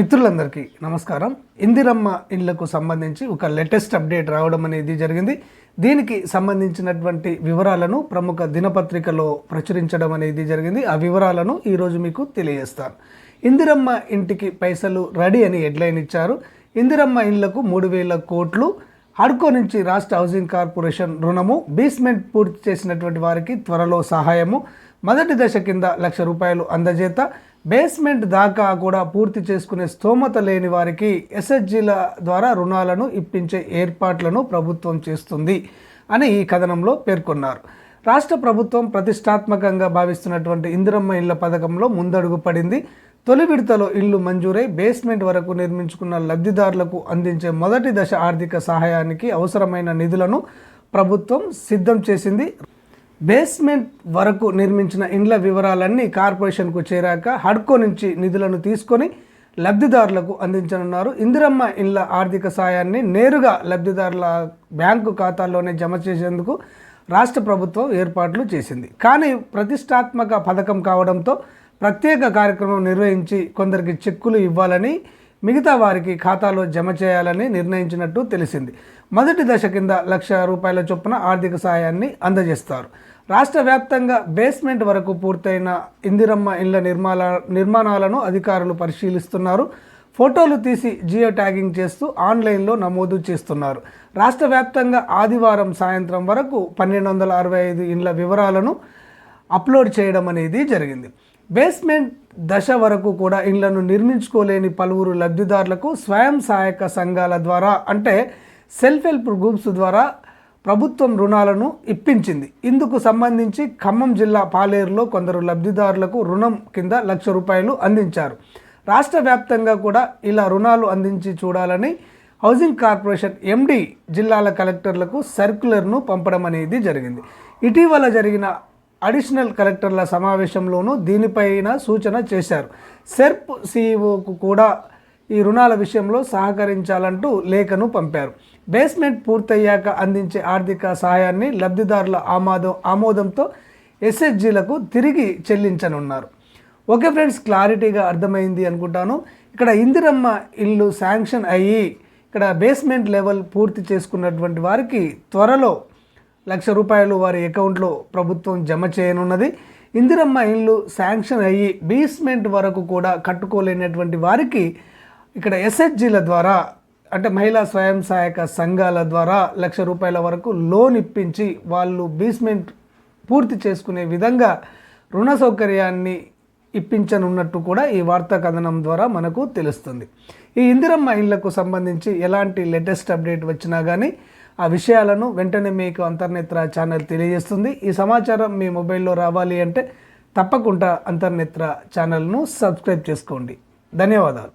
మిత్రులందరికీ నమస్కారం. ఇందిరమ్మ ఇండ్లకు సంబంధించి ఒక లేటెస్ట్ అప్డేట్ రావడం అనేది జరిగింది. దీనికి సంబంధించినటువంటి వివరాలను ప్రముఖ దినపత్రికలో ప్రచురించడం అనేది జరిగింది. ఆ వివరాలను ఈరోజు మీకు తెలియజేస్తాను. ఇందిరమ్మ ఇంటికి పైసలు రెడీ అని హెడ్లైన్ ఇచ్చారు. ఇందిరమ్మ ఇండ్లకు మూడు వేల కోట్లు. హడ్కో నుంచి రాష్ట్ర హౌసింగ్ కార్పొరేషన్ రుణము. బేస్మెంట్ పూర్తి చేసినటువంటి వారికి త్వరలో సహాయము. మొదటి దశ కింద లక్ష రూపాయలు అందజేత. బేస్మెంట్ దాకా కూడా పూర్తి చేసుకునే స్తోమత లేని వారికి ఎస్హెచ్జీల ద్వారా రుణాలను ఇప్పించే ఏర్పాట్లను ప్రభుత్వం చేస్తుంది అని ఈ కథనంలో పేర్కొన్నారు. రాష్ట్ర ప్రభుత్వం ప్రతిష్టాత్మకంగా భావిస్తున్నటువంటి ఇందిరమ్మ ఇళ్ళ పథకంలో ముందడుగు పడింది. తొలి విడతలో ఇల్లు మంజూరై బేస్మెంట్ వరకు నిర్మించుకున్న లబ్ధిదారులకు అందించే మొదటి దశ ఆర్థిక సహాయానికి అవసరమైన నిధులను ప్రభుత్వం సిద్ధం చేసింది. బేస్మెంట్ వరకు నిర్మించిన ఇండ్ల వివరాలన్నీ కార్పొరేషన్కు చేరాక హడ్కో నుంచి నిధులను తీసుకొని లబ్ధిదారులకు అందించనున్నారు. ఇందిరమ్మ ఇండ్ల ఆర్థిక సాయాన్ని నేరుగా లబ్ధిదారుల బ్యాంకు ఖాతాల్లోనే జమ చేసేందుకు రాష్ట్ర ప్రభుత్వం ఏర్పాట్లు చేసింది. కానీ ప్రతిష్టాత్మక పథకం కావడంతో ప్రత్యేక కార్యక్రమం నిర్వహించి కొందరికి చెక్కులు ఇవ్వాలని మిగతా వారికి ఖాతాలో జమ చేయాలని నిర్ణయించినట్టు తెలిసింది. మొదటి దశ కింద లక్ష రూపాయల చొప్పున ఆర్థిక సహాయాన్ని అందజేస్తారు. రాష్ట్ర వ్యాప్తంగా బేస్మెంట్ వరకు పూర్తయిన ఇందిరమ్మ ఇళ్ళ నిర్మాణ నిర్మాణాలను అధికారులు పరిశీలిస్తున్నారు. ఫోటోలు తీసి జియో ట్యాగింగ్ చేస్తూ ఆన్లైన్లో నమోదు చేస్తున్నారు. రాష్ట్ర వ్యాప్తంగా ఆదివారం సాయంత్రం వరకు పన్నెండు వందల అరవై ఐదు ఇండ్ల వివరాలను అప్లోడ్ చేయడం అనేది జరిగింది. బేస్మెంట్ దశ వరకు కూడా ఇండ్లను నిర్మించుకోలేని పలువురు లబ్ధిదారులకు స్వయం సహాయక సంఘాల ద్వారా అంటే సెల్ఫ్ హెల్ప్ గ్రూప్స్ ద్వారా ప్రభుత్వం రుణాలను ఇప్పించింది. ఇందుకు సంబంధించి ఖమ్మం జిల్లా పాలేరులో కొందరు లబ్ధిదారులకు రుణం కింద లక్ష రూపాయలు అందించారు. రాష్ట్ర వ్యాప్తంగా కూడా ఇలా రుణాలు అందించి చూడాలని హౌసింగ్ కార్పొరేషన్ ఎండి జిల్లాల కలెక్టర్లకు సర్క్యులర్ను పంపడం అనేది జరిగింది. ఇటీవల జరిగిన అడిషనల్ కలెక్టర్ల సమావేశంలోనూ దీనిపైన సూచన చేశారు. సెర్ప్ సిఇఓకు కూడా ఈ రుణాల విషయంలో సహకరించాలంటూ లేఖను పంపారు. బేస్మెంట్ పూర్తయ్యాక అందించే ఆర్థిక సహాయాన్ని లబ్ధిదారుల ఆమోదం ఆమోదంతో ఎస్హెచ్జీలకు తిరిగి చెల్లించనున్నారు. ఓకే ఫ్రెండ్స్ క్లారిటీగా అర్థమైంది అనుకుంటాను. ఇక్కడ ఇందిరమ్మ ఇల్లు శాంక్షన్ అయ్యి ఇక్కడ బేస్మెంట్ లెవెల్ పూర్తి చేసుకున్నటువంటి వారికి త్వరలో లక్ష రూపాయలు వారి అకౌంట్లో ప్రభుత్వం జమ చేయనున్నది. ఇందిరమ్మ ఇల్లు శాంక్షన్ అయ్యి బేస్మెంట్ వరకు కూడా కట్టుకోలేనటువంటి వారికి ఇక్కడ ఎస్హెచ్జీల ద్వారా అంటే మహిళా స్వయం సహాయక సంఘాల ద్వారా లక్ష రూపాయల వరకు లోన్ ఇప్పించి వాళ్ళు బేస్మెంట్ పూర్తి చేసుకునే విధంగా రుణ సౌకర్యాన్ని ఇప్పించనున్నట్టు కూడా ఈ వార్తా కథనం ద్వారా మనకు తెలుస్తుంది. ఈ ఇందిరమ్మ ఇళ్ళకు సంబంధించి ఎలాంటి లేటెస్ట్ అప్డేట్ వచ్చినా కానీ ఆ విషయాలను వెంటనే మీకు అంతర్నేత్ర ఛానల్ తెలియజేస్తుంది. ఈ సమాచారం మీ మొబైల్లో రావాలి అంటే తప్పకుండా అంతర్నేత్ర ఛానల్ను సబ్స్క్రైబ్ చేసుకోండి. ధన్యవాదాలు.